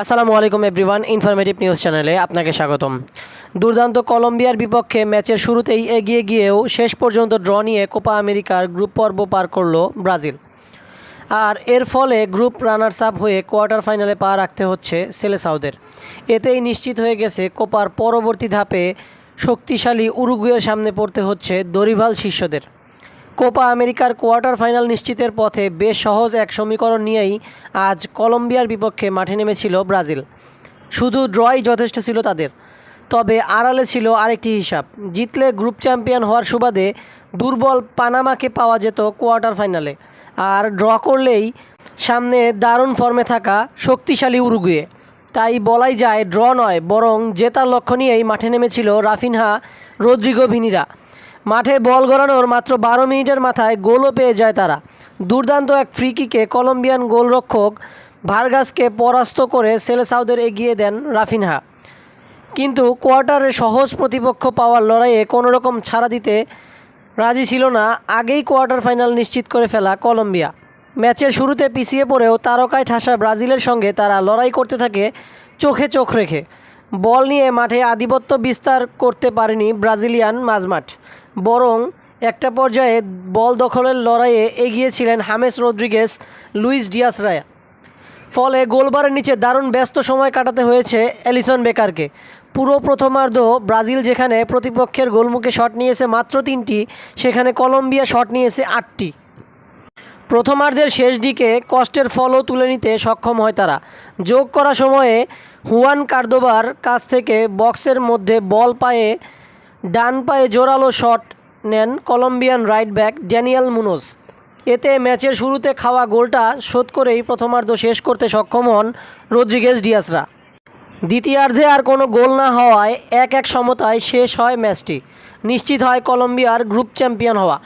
আসসালামু আলাইকুম everyone informative news চ্যানেলে আপনাকে স্বাগতম। দুর্দান্ত কলম্বিয়ার বিপক্ষে ম্যাচের শুরুতেই এগিয়ে গিয়েও শেষ পর্যন্ত ড্র নিয়ে কোপা আমেরিকার গ্রুপ পর্ব পার করল ব্রাজিল। আর এর ফলে গ্রুপ রানার্স আপ হয়ে কোয়ার্টার ফাইনালে পা রাখতে হচ্ছে সেলেসাউদের। এতেই নিশ্চিত হয়ে গেছে, কোপার পরবর্তী ধাপে শক্তিশালী উরুগুয়ের সামনে পড়তে হচ্ছে দরিভাল শিষ্যদের। কোপা আমেরিকার কোয়ার্টার ফাইনাল নিশ্চিতের পথে বেশ সহজ এক সমীকরণ নিয়েই আজ কলম্বিয়ার বিপক্ষে মাঠে নেমেছিল ব্রাজিল। শুধু ড্রই যথেষ্ট ছিল তাদের, তবে আড়ালে ছিল আরেকটি হিসাব। জিতলে গ্রুপ চ্যাম্পিয়ন হওয়ার সুবাদে দুর্বল পানামাকে পাওয়া যেত কোয়ার্টার ফাইনালে। আর ড্র করলেই সামনে দারুণ ফর্মে থাকা শক্তিশালী উরুগুয়ে। তাই বলাই যায় ড্র নয়, বরং জেতার লক্ষ্য নিয়েই মাঠে নেমেছিল রাফিনহা রদ্রিগো ভিনিরা। মাঠে বল গড়ানোর মাত্র বারো মিনিটের মাথায় গোলও পেয়ে যায় তারা। দুর্দান্ত এক ফ্রি কিকে কলম্বিয়ান গোলরক্ষক ভার্গাসকে পরাস্ত করে সেলেসাউদের এগিয়ে দেন রাফিনহা। কিন্তু কোয়ার্টারে সহজ প্রতিপক্ষ পাওয়ার লড়াইয়ে কোনো রকম ছাড়া দিতে রাজি ছিল না। আগেই কোয়ার্টার ফাইনাল নিশ্চিত করে ফেলা কলম্বিয়া। ম্যাচের শুরুতে পিছিয়ে পড়েও তারকায় ঠাসা ব্রাজিলের সঙ্গে তারা লড়াই করতে থাকে চোখে চোখ রেখে। বল নিয়ে মাঠে আধিপত্য বিস্তার করতে পারেনি ব্রাজিলিয়ান মাঝমাঠ। বরং একটা পর্যায়ে বল দখলের লড়াইয়ে এগিয়েছিলেন James Rodriguez, Luis Diaz Raya. ফলে গোলবারের নিচে দারুণ ব্যস্ত সময় কাটাতে হয়েছে অ্যালিসন বেকারকে। পুরো প্রথমার্ধ ব্রাজিল যেখানে প্রতিপক্ষের গোলমুখে শট নিয়েছে মাত্র তিনটি, সেখানে কলম্বিয়া শট নিয়েছে আটটি। প্রথমার্ধের শেষ দিকে কষ্টের ফলও তুলে নিতে সক্ষম হয় তারা। যোগ করা সময়ে হুয়ান কার্দোবার কাছ থেকে বক্সের মধ্যে বল পায়ে, ডান পায়ে জোরালো শট নেন Colombian right back Daniel Munoz. এতে ম্যাচের শুরুতে খাওয়া গোলটা শোধ করেই প্রথমার্ধ শেষ করতে সক্ষম হন রদ্রিগেজ ডিয়াসরা দ্বিতীয়ার্ধে আর কোনো গোল না হওয়ায় এক এক সমতায় শেষ হয় ম্যাচটি। নিশ্চিত হয় কলম্বিয়ার গ্রুপ চ্যাম্পিয়ন হওয়া।